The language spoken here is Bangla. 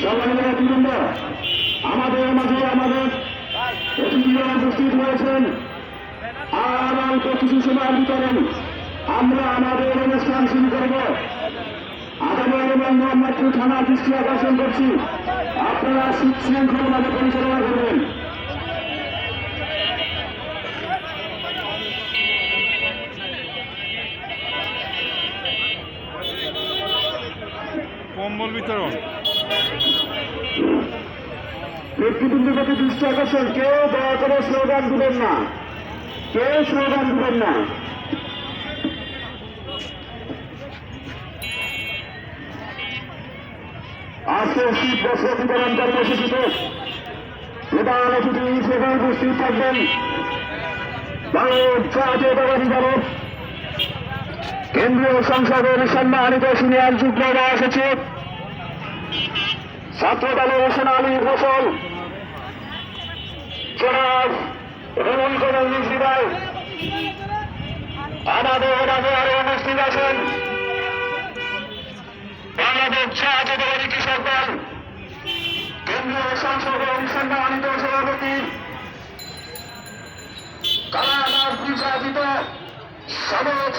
সম্মানিত নেতৃবৃন্দ আমাদের মাঝে আমাদের উপস্থিত হয়েছেন। আর অল্প কিছু সময়ের আমরা আমাদের অনুষ্ঠান শুরু করব। এবং মোহাম্মদপুর দৃষ্টি আকর্ষণ করছি। আপনারা পরিচালনা করবেন। কম্বল বিতরণ। ব্যক্তিবৃন্দের প্রতি দৃষ্টি আকর্ষণ। কেউ দয়া করে স্লোগান দিবেন না। কেউ স্লোগান দিবেন না। আজকে শীত বস্ত্র বিতরণ কর্মসূচিতে প্রধান অতিথি হিসেবে উপস্থিত থাকবেন দলের কেন্দ্রীয় সংসদের সম্মানিত সিনিয়র যুগ্ম মহাসচিব ছাত্র দলের সোনালী ফসল জনাব রুমন কমল মিশ্রি ভাই আমাদের মাঝে আরও উপস্থিত আছেন। কেন্দ্রীয় সংসদের সম্মানিত সভাপতি। কালাদাস নির্যাতিত সাবেক